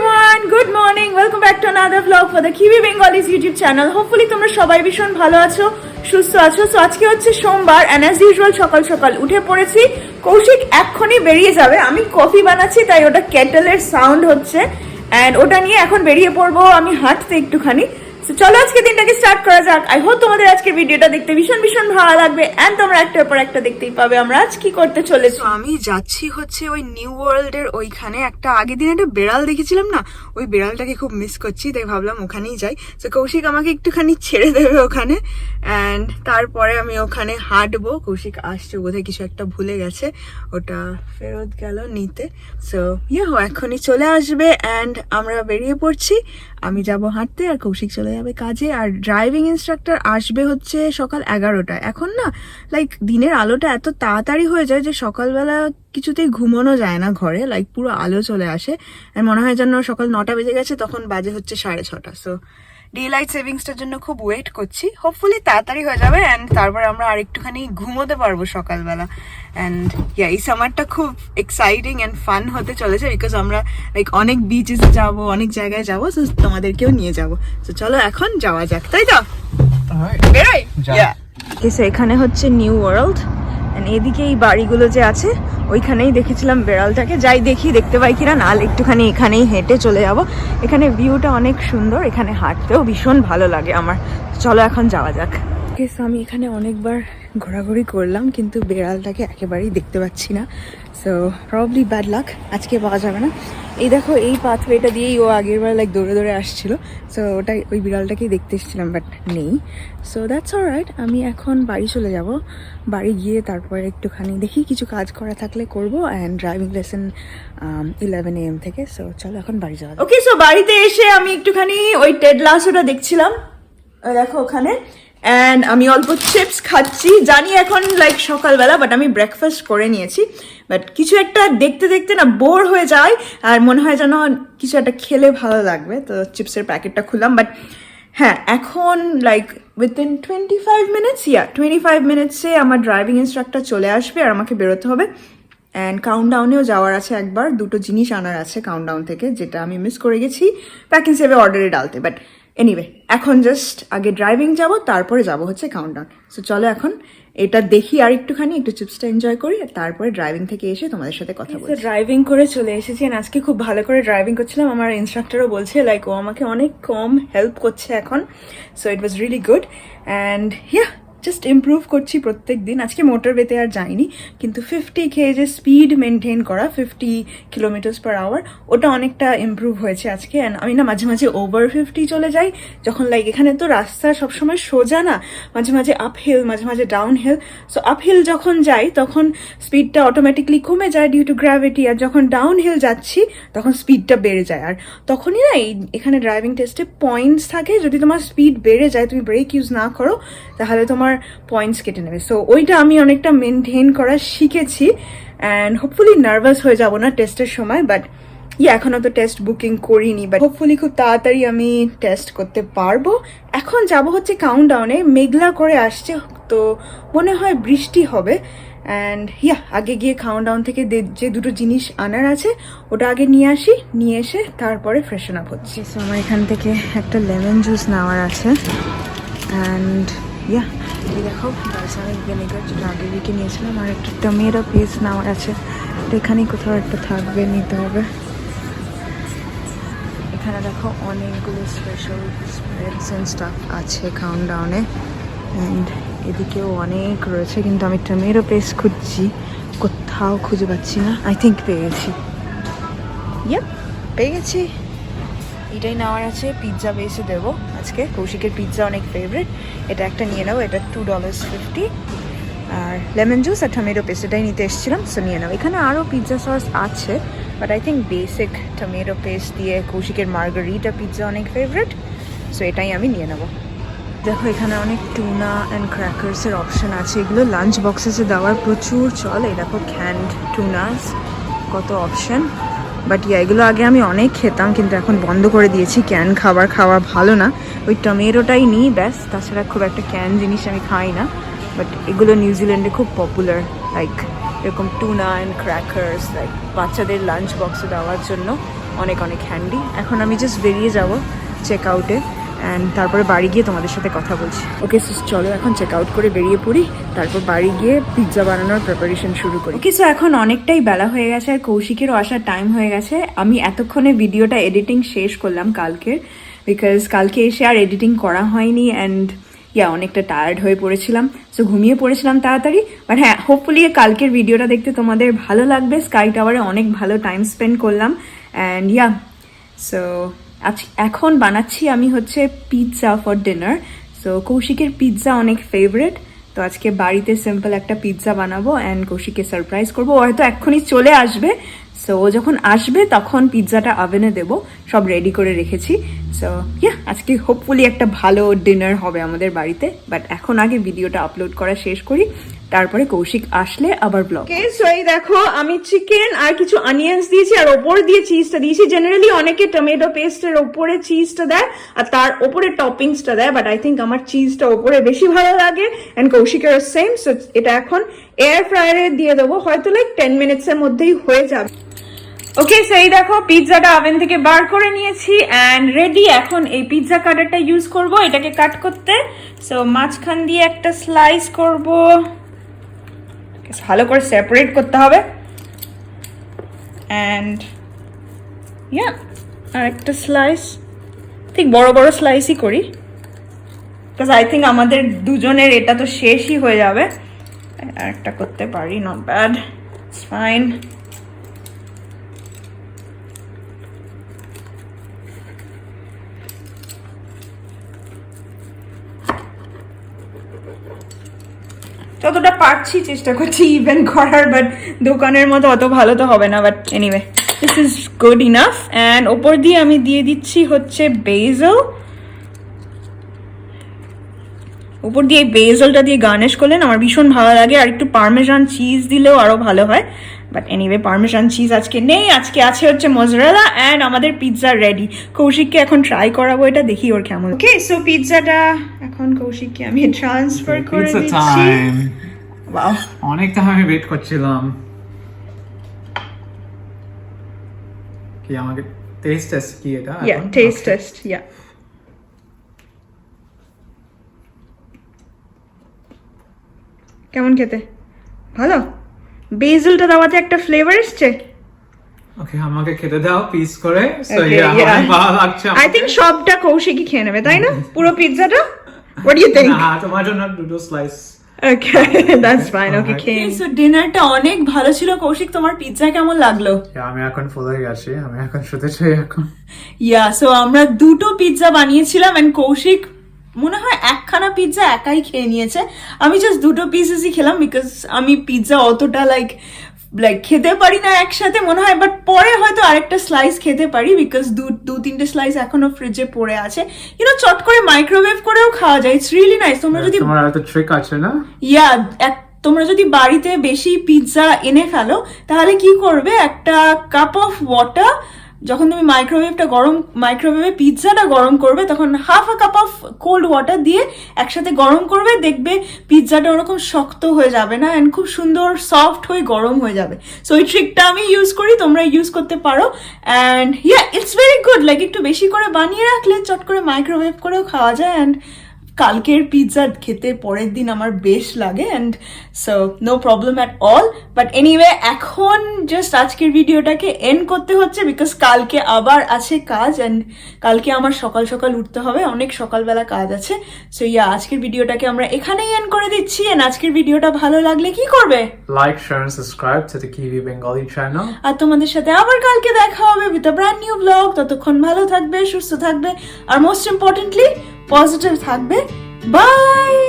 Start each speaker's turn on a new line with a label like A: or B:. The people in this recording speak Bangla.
A: everyone, good morning. Welcome back to another vlog for the Kiwi Bengalis YouTube channel. Hopefully তোমরা সবাই ভীষণ ভালো আছো সুস্থ আছো। তো আজকে হচ্ছে সোমবার অ্যান্ড অ্যাজ ইউজুয়াল সকাল সকাল উঠে পড়েছি। কৌশিক এক্ষুনি বেরিয়ে যাবে। আমি কফি বানাচ্ছি তাই ওটা কেটলের সাউন্ড হচ্ছে। অ্যান্ড ওটা নিয়ে এখন বেরিয়ে পড়ব আমি হাঁটতে একটুখানি। চলো আজকে দিনটাকে স্টার্ট করা যাক। আই হোপ তোমাদের আজকে ভিডিওটা দেখতে ভীষণ ভীষণ ভালো লাগবে। এন্ড তোমরা একটার পর একটা দেখতেই পাবে আমরা আজ কি করতে চলেছি। আমি যাচ্ছি হচ্ছে ওই নিউ ওয়ার্ল্ডের ওইখানে। একটা আগের দিন একটা বেড়াল দেখেছিলাম না? ওই বেড়ালটাকে খুব মিস করছি, তাই ভাবলাম ওখানেই যাই। তো কৌশিক আমাকে একটুখানি ছেড়ে দেবে ওখানে। অ্যান্ড তারপরে আমি ওখানে হাঁটবো। কৌশিক আসছে বোধহয়, কিছু একটা ভুলে গেছে। ওটা ফেরত গেল নিতে। সো ইয়ে ও এখনই চলে আসবে অ্যান্ড আমরা বেরিয়ে পড়ছি। আমি যাব হাঁটতে আর কৌশিক চলে যাবে কাজে। আর ড্রাইভিং ইনস্ট্রাক্টর আসবে হচ্ছে সকাল এগারোটায়। এখন না লাইক দিনের আলোটা এত তাড়াতাড়ি হয়ে যায় যে সকালবেলা কিছুতেই ঘুমানো যায় না ঘরে। লাইক পুরো আলো চলে আসে। আর মনে হয় যেন সকাল নটা বেজে গেছে, তখন বাজে হচ্ছে সাড়ে ছটা। সো ডে লাইট সেভিংসটার জন্য খুব ওয়েট করছি। হোপফুলি তাড়াতাড়ি হয়ে যাবে অ্যান্ড তারপর আমরা আর একটুখানি ঘুমোতে পারব সকালবেলা। অ্যান্ড ইয়া এই সামারটা খুব এক্সাইটিং অ্যান্ড ফান হতে চলেছে বিকজ আমরা লাইক অনেক বিচেস যাব অনেক জায়গায় যাব সো তোমাদেরকেও নিয়ে যাব। তো চলো এখন যাওয়া যাক তাই তো? বেরোই। এখানে হচ্ছে নিউ ওয়ার্ল্ড এদিকে এই বাড়িগুলো যে আছে ওইখানেই দেখেছিলাম বেড়ালটাকে। যাই দেখি, দেখতে পাই কিনা নাল একটুখানি এখানেই হেঁটে চলে যাব। এখানে ভিউটা অনেক সুন্দর, এখানে হাঁটতেও ভীষণ ভালো লাগে আমার। চলো এখন যাওয়া যাক। আমি এখানে অনেকবার ঘোরাঘুরি করলাম, কিন্তু বেড়ালটাকে একেবারেই দেখতে পাচ্ছি না। সো প্রবলি ব্যাড লাক আজকে পাওয়া যাবে না। এই দেখো, এই পাথওয়েটা দিয়েই ও আগের বার লাইক দৌড়ে দৌড়ে আসছিল। সো ওটাই, ওই বিড়ালটাকেই দেখতে এসেছিলাম বাট নেই। সো দ্যাটস অল রাইট আমি এখন বাড়ি চলে যাব। বাড়ি গিয়ে তারপরে একটুখানি দেখি, কিছু কাজ করা থাকলে করব and driving lesson eleven M থেকে। সো চলো এখন বাড়ি যাওয়া ওকে সো বাড়িতে এসে আমি একটুখানি ওই টেড লাসোটা দেখছিলাম। দেখো ওখানে। অ্যান্ড আমি অল্প চিপস খাচ্ছি। জানি এখন লাইক সকালবেলা বাট আমি ব্রেকফাস্ট করে নিয়েছি। বাট কিছু একটা দেখতে দেখতে না বোর হয়ে যায়, আর মনে হয় যেন কিছু একটা খেলে ভালো লাগবে। তো চিপসের প্যাকেটটা খুললাম বাট হ্যাঁ এখন like within twenty five minutes ya twenty five মিনিটসে আমার ড্রাইভিং ইনস্ট্রাক্টর চলে আসবে আর আমাকে বেরোতে হবে। অ্যান্ড কাউন্টডাউনেও যাওয়ার আছে একবার। দুটো জিনিস আনার আছে কাউন্টডাউন থেকে, যেটা আমি মিস করে গেছি। প্যাকিং সেভে অর্ডারে ডালতে বাট এনিওয়ে এখন জাস্ট আগে ড্রাইভিং যাব তারপরে যাব হচ্ছে কাউন্টডাউন সো চলো এখন এটা দেখি আর একটুখানি একটু চিপসটা এনজয় করি আর তারপরে ড্রাইভিং থেকে এসে তোমাদের সাথে কথা বলছি। ড্রাইভিং করে চলে এসেছি and আজকে খুব ভালো করে ড্রাইভিং করছিলাম। আমার ইনস্ট্রাক্টরও বলছে লাইক ও আমাকে অনেক কম হেল্প করছে এখন। So it was really good and ya just improve করছি প্রত্যেক দিন। আজকে মোটরওয়েতে আর যাইনি, কিন্তু ফিফটি খেয়ে যে স্পিড মেনটেন করা ফিফটি কিলোমিটার্স পার আওয়ার ওটা অনেকটা ইমপ্রুভ হয়েছে আজকে। অ্যান্ড আমি না মাঝে মাঝে ওভার ফিফটি চলে যাই, যখন লাইক এখানে তো রাস্তা সবসময় সোজা না, মাঝে মাঝে আপ হিল মাঝে মাঝে down hill so up hill যখন যাই, তখন স্পিডটা অটোমেটিকলি কমে যায় ডিউ টু গ্র্যাভিটি আর যখন ডাউন হিল যাচ্ছি, তখন স্পিডটা বেড়ে যায়। আর তখনই না এই এখানে ড্রাইভিং টেস্টে পয়েন্টস থাকে। যদি তোমার স্পিড বেড়ে যায়, তুমি ব্রেক ইউজ না করো, তাহলে তোমার পয়েন্টস কেটে নেবে। সো ওইটা আমি অনেকটা মেনটেন করা শিখেছি অ্যান্ড হোপফুলি নার্ভাস হয়ে যাব না টেস্টের সময় বাট ইয়ে এখনও তো টেস্ট বুকিং করিনি বাট হোপফুলি খুব তাড়াতাড়ি আমি টেস্ট করতে পারব। এখন যাব হচ্ছে কাউন্টডাউনে মেঘলা করে আসছে, তো মনে হয় বৃষ্টি হবে। অ্যান্ড ইয়া আগে গিয়ে কাউন্টডাউন থেকে যে দুটো জিনিস আনার আছে, ওটা আগে নিয়ে আসি, নিয়ে এসে তারপরে ফ্রেশন আপ হচ্ছে। সো আমার এখান থেকে একটা লেমন জুস নেওয়ার আছে। অ্যান্ড ইয়া এই দেখো বালসামিক ভিনেগার যেটা আগে দিকে নিয়েছিলাম, আর একটা টমেটো পেস্ট নেওয়ার আছে। এখানেই কোথাও একটা থাকবে, নিতে হবে। এখানে দেখো অনেকগুলো স্পেশাল স্প্রেডস অ্যান্ড স্টাফ আছে কাউন্টডাউনে অ্যান্ড এদিকেও অনেক রয়েছে, কিন্তু আমি টমেটো পেস্ট খুঁজছি। কোথাও খুঁজে পাচ্ছি না। আই থিঙ্ক পেয়ে গেছি ইয়েপ পেয়ে গেছি এটাই নেওয়ার আছে পিৎজা বেসে দেবো আজকে। কৌশিকের পিৎজা অনেক ফেভারিট এটা একটা নিয়ে নেব, এটা টু ডলার্স ফিফটি আর লেমন জুস আর টমেটো পেস্ট এটাই নিতে এসেছিলাম সো নিয়ে নেব এখানে আরও পিৎজা সস আছে but I think basic tomato paste দিয়ে কৌশিকের মার্গারিটা পিৎজা অনেক ফেভারিট সো এটাই আমি নিয়ে নেব। দেখো, এখানে অনেক টুনা অ্যান্ড ক্র্যাকার্সের অপশন আছে। এগুলো লাঞ্চ বক্সেসে দেওয়ার প্রচুর চল। এই দেখো ক্যান্ড টুনাস কত অপশন বাট ইয়া, এগুলো আগে আমি অনেক খেতাম, কিন্তু এখন বন্ধ করে দিয়েছি। ক্যান খাবার খাওয়া ভালো না। ওই টমেটোটাই নিই, ব্যাস। তাছাড়া খুব একটা ক্যান জিনিস আমি খাই না। বাট এগুলো নিউজিল্যান্ডে খুব পপুলার লাইক এরকম টুনা অ্যান্ড ক্র্যাকার্স লাইক বাচ্চাদের লাঞ্চ বক্সে দেওয়ার জন্য অনেক অনেক হ্যান্ডি এখন আমি জাস্ট বেরিয়ে যাব চেক আউটে অ্যান্ড তারপরে বাড়ি গিয়ে তোমাদের সাথে কথা বলছি। ওকে চলো এখন চেক আউট করে বেরিয়ে পড়ি। তারপর বাড়ি গিয়ে পিৎজা বানানোর প্রিপারেশন শুরু করি। ওকে সো এখন অনেকটাই বেলা হয়ে গেছে আর কৌশিকেরও আসার টাইম হয়ে গেছে। আমি এতক্ষণে ভিডিওটা এডিটিং শেষ করলাম কালকের। বিকজ কালকে এসে আর এডিটিং করা হয়নি অ্যান্ড ইয়া অনেকটা টায়ার্ড হয়ে পড়েছিলাম। সো ঘুমিয়ে পড়েছিলাম তাড়াতাড়ি। বাট হ্যাঁ হোপফুলি কালকের ভিডিওটা দেখতে তোমাদের ভালো লাগবে। স্কাই টাওয়ারে অনেক ভালো টাইম স্পেন্ড করলাম। অ্যান্ড ইয়া সো আজ এখন বানাচ্ছি আমি হচ্ছে পিৎজা ফর ডিনার সো কৌশিকের পিৎজা অনেক ফেভারেট তো আজকে বাড়িতে সিম্পল একটা পিৎজা বানাবো অ্যান্ড কৌশিককে সারপ্রাইজ করব। ও হয়তো এক্ষুনি চলে আসবে। সো ও যখন আসবে, তখন পিৎজাটা ওভেনে দেবো। সব রেডি করে রেখেছি। সো ইয়া আজকে হোপফুলি একটা ভালো ডিনার হবে আমাদের বাড়িতে। বাট এখন আগে ভিডিওটা আপলোড করা শেষ করি। তারপরে কৌশিক আসলে আবার ব্লগ সো এই দেখো, আমি চিকেন আর কিছু অনিয়ন্স দিয়েছি, আর ওপরে দিয়ে চিজটা দিয়েছি। জেনারেলি অনেকে টমেটো পেস্টের ওপরে চিজটা দেয়, আর তার ওপরে টপিংসটা দেয় বাট আই থিঙ্ক আমার চিজটা ওপরে বেশি ভালো লাগে। অ্যান্ড কৌশিকের সেম সো এটা এখন এয়ার ফ্রায়ারে দিয়ে দেবো। হয়তো লাইক টেন মিনিটসের মধ্যেই হয়ে যাবে। ওকে সেই দেখো, পিৎজাটা ওভেন থেকে বার করে নিয়েছি অ্যান্ড রেডি এখন এই পিৎজা কাটারটা ইউজ করব, এটাকে কাট করতে। সো মাঝখান দিয়ে একটা স্লাইস করব। ভালো করে সেপারেট করতে হবে। অ্যান্ড ইয়া আর একটা স্লাইস ঠিক বড় বড় স্লাইসই করি। বিকজ আই থিঙ্ক আমাদের দুজনের এটা তো শেষই হয়ে যাবে। আর একটা করতে পারি নট ব্যাড ফাইন যতটা পারছি চেষ্টা করছি ইভেন্ট করার বাট দোকানের মতো অত ভালো তো হবে না but anyway this is good enough and ওপর দিয়ে আমি দিয়ে দিচ্ছি হচ্ছে বেজল উপর দিয়ে এই বেজলটা দিয়ে গার্নিশ করলেন, আমার ভীষণ ভালো লাগে। আর একটু পারমেজান চিজ দিলেও আরও ভালো হয়। বাট এনিওয়ে পারমেজান চিজ আজকে নেই আজকে আছে হচ্ছে মজরেলা অ্যান্ড আমাদের পিৎজা রেডি কৌশিককে এখন ট্রাই করাবো এটা দেখি ওর কেমন ওকে সো পিৎজাটা এখন কৌশিককে আমি ট্রান্সফার করে দিচ্ছি
B: time.
A: Wow.
B: অনেকটা আমি ওয়েট করছিলাম কি আমাকে টেস্ট টেস্ট কি এটা
A: taste
B: Okay.
A: test. Yeah. কেমন খেতে ভালো বেজলটা দেওয়াতে একটা ফ্লেভার এসছে?
B: ওকে আমাকে খেতে দাও পিস করে। So yeah. ভালো লাগছে
A: আই। থিঙ্ক সবটা কৌশিকই খেয়ে নেবে তাই না? পুরো পিৎজাটা হোয়াট ডু ইউ থিঙ্ক
B: না তোমার জন্য দুটো slice
A: okay that's fine okay খেয়ে সো ডিনারটা অনেক ভালো ছিল কৌশিক তোমার পিৎজা কেমন লাগল?
B: আমি এখন ফুল হয়ে গেছি আমি এখন শুতে চাই এখন।
A: ইয়া সো আমরা দুটো পিৎজা বানিয়েছিলাম এন্ড কৌশিক মনে হয় একখানা পিৎজা একাই খেয়ে নিয়েছে। আমি জাস্ট দুটো পিসেসই খেলাম বিকজ আমি পিৎজা অতটা লাইক লাইক খেতে পারি না একসাথে মনে হয় বাট পরে হয়তো আরেকটা স্লাইস খেতে পারি বিকজ দু দু তিনটে স্লাইস এখনও ফ্রিজে পড়ে আছে। ইউনো চট করে মাইক্রোওয়েভ করেও খাওয়া যায় ইটস রিয়েলি নাইস তোমরা যদি
B: তোমার একটা ট্রিক আছে না?
A: ইয়া এক তোমরা যদি বাড়িতে বেশি পিৎজা এনে ফেলো তাহলে কি করবে? একটা কাপ অফ ওয়াটার যখন তুমি মাইক্রোওয়েভটা গরম মাইক্রোওয়েভে পিৎজাটা গরম করবে, তখন half a cup of cold water দিয়ে একসাথে গরম করবে, দেখবে পিৎজাটা ওরকম শক্ত হয়ে যাবে না অ্যান্ড খুব সুন্দর সফট হয়ে গরম হয়ে যাবে। সো ওই ট্রিকটা আমি ইউজ করি, তোমরা ইউজ করতে পারো। And yeah it's very good like একটু বেশি করে বানিয়ে রাখলে চট করে মাইক্রোওয়েভ করেও খাওয়া যায় অ্যান্ড কালকের পিৎজা খেতে পরের দিন আমার বেশ লাগে and so no problem at all but anyway এখন জাস্ট আজকের ভিডিওটাকে এন্ড করতে হচ্ছে বিকজ কালকে আবার আছে কাজ অ্যান্ড কালকে আমার সকাল সকাল উঠতে হবে অনেক সকালবেলা কাজ আছে। সো ইয়া আজকের ভিডিওটাকে আমরা এখানেই এন্ড করে দিচ্ছি অ্যান্ড আজকের ভিডিওটা ভালো লাগলে কি করবে?
B: Like share and subscribe to the kiwi Bengali channel
A: আর তোমাদের সাথে আবার কালকে দেখা হবে with a brand new blog ততক্ষণ ভালো থাকবে সুস্থ থাকবে আর মোস্ট ইম্পর্টেন্টলি পজিটিভ থাকবে। বাই!